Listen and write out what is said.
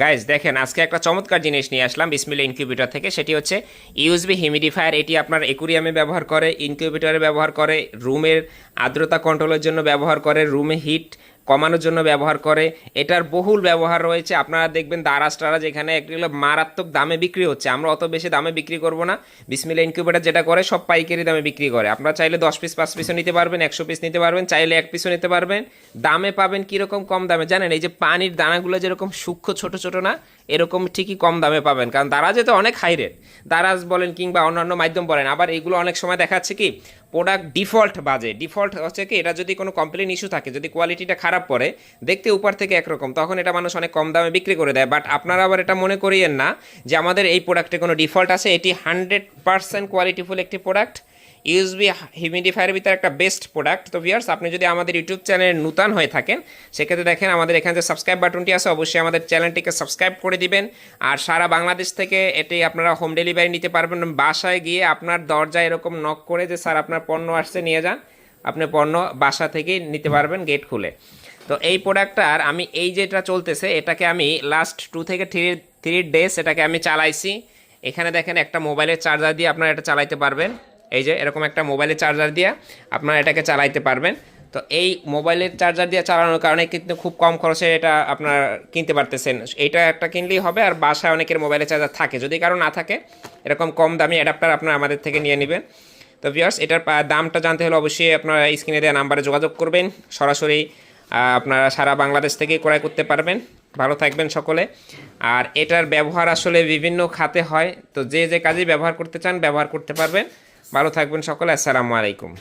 Guys দেখেন, আজকে একটা চমৎকার জিনিস নিয়ে আসলাম বিসমিল ইনকিউবেটর থেকে। সেটি হচ্ছে ইউএসবি হিমিডিফায়ার এটি আপনার একুরিয়ামে ব্যবহার করে ইনকিউবেটরে ব্যবহার করে রুমের আর্দ্রতা কন্ট্রোলের জন্য ব্যবহার করে রুমে হিট কমানোর জন্য ব্যবহার করে। এটার বহুল ব্যবহার রয়েছে। আপনারা দেখবেন দারাজ টারাজ এখানে একগুলো মারাত্মক দামে বিক্রি হচ্ছে। আমরা অত বেশি দামে বিক্রি করব না। বিসমিল্লা ইনকিউবেটার যেটা করে, সব পাইকারি দামে বিক্রি করে। আপনারা চাইলে দশ পিস পাঁচ পিসও নিতে পারবেন, একশো পিস নিতে পারবেন, চাইলে এক পিসও নিতে পারবেন। দামে পাবেন কীরকম কম দামে? জানেন, এই যে পানির দানাগুলো যেরকম সূক্ষ্ম, ছোট ছোট না, এরকম ঠিকই কম দামে পাবেন। কারণ দারাজে তো অনেক হাই রেট দারাজ বলেন কিংবা অন্যান্য মাধ্যম বলেন, আবার এইগুলো অনেক সময় দেখাচ্ছে কি প্রোডাক্ট ডিফল্ট বাজে। ডিফল্ট হচ্ছে কি, এটা যদি কোনো কমপ্লেন ইস্যু থাকে, যদি কোয়ালিটিটা খারাপ পড়ে দেখতে উপর থেকে একরকম, তখন এটা মানুষ অনেক কম দামে বিক্রি করে দেয়। বাট আপনারা আবার এটা মনে করিয়েন না যে আমাদের এই প্রোডাক্টে কোনো ডিফল্ট আছে, এটি হান্ড্রেড পার্সেন্ট কোয়ালিটিফুল একটি প্রোডাক্ট ইউএসবি হিউমিডিফায়ারের ভিতরে একটা বেস্ট প্রোডাক্ট তো ভিয়ার্স আপনি যদি আমাদের ইউটিউব চ্যানেলে নূতন হয়ে থাকেন, সেক্ষেত্রে দেখেন আমাদের এখানে যে সাবস্ক্রাইব বাটনটি আছে, অবশ্যই আমাদের চ্যানেলটিকে সাবস্ক্রাইব করে দিবেন। আর সারা বাংলাদেশ থেকে এটি আপনারা হোম ডেলিভারি নিতে পারবেন। বাসায় গিয়ে আপনার দরজায় এরকম নক করে যে, স্যার, আপনার পণ্য আসছে, নিয়ে যান। আপনি পণ্য বাসা থেকেই নিতে পারবেন গেট খুলে। তো এই প্রোডাক্টটার আমি এই যেটা চলতেছে, এটাকে আমি লাস্ট টু থেকে থ্রি থ্রি ডেজ এটাকে আমি চালাইছি। এখানে দেখেন একটা মোবাইলের চার্জার দিয়ে আপনারা এটা চালাইতে পারবেন। এই যে এরকম একটা মোবাইলের চার্জার দিয়ে আপনারা এটাকে চালাইতে পারবেন। তো এই মোবাইলের চার্জার দিয়ে চালানোর কারণে কিন্তু খুব কম খরচে এটা আপনার কিনতে পারতেছেন। এইটা একটা কিনলেই হবে আর বাসায় অনেকের মোবাইলের চার্জার থাকে। যদি কারও না থাকে, এরকম কম দামি অ্যাডাপ্টার আপনারা আমাদের থেকে নিয়ে নেবেন। তো ভিউয়ার্স এটার দামটা জানতে হলে অবশ্যই আপনারা স্ক্রিনে দেওয়া নাম্বারে যোগাযোগ করবেন। সরাসরি আপনারা সারা বাংলাদেশ থেকে ক্রয় করতে পারবেন। ভালো থাকবেন সকলে। আর এটার ব্যবহার আসলে বিভিন্ন খাতে হয়। তো যে যে কাজে ব্যবহার করতে চান, ব্যবহার করতে পারবেন। ভালো থাকবেন সকলে। আসসালামু আলাইকুম।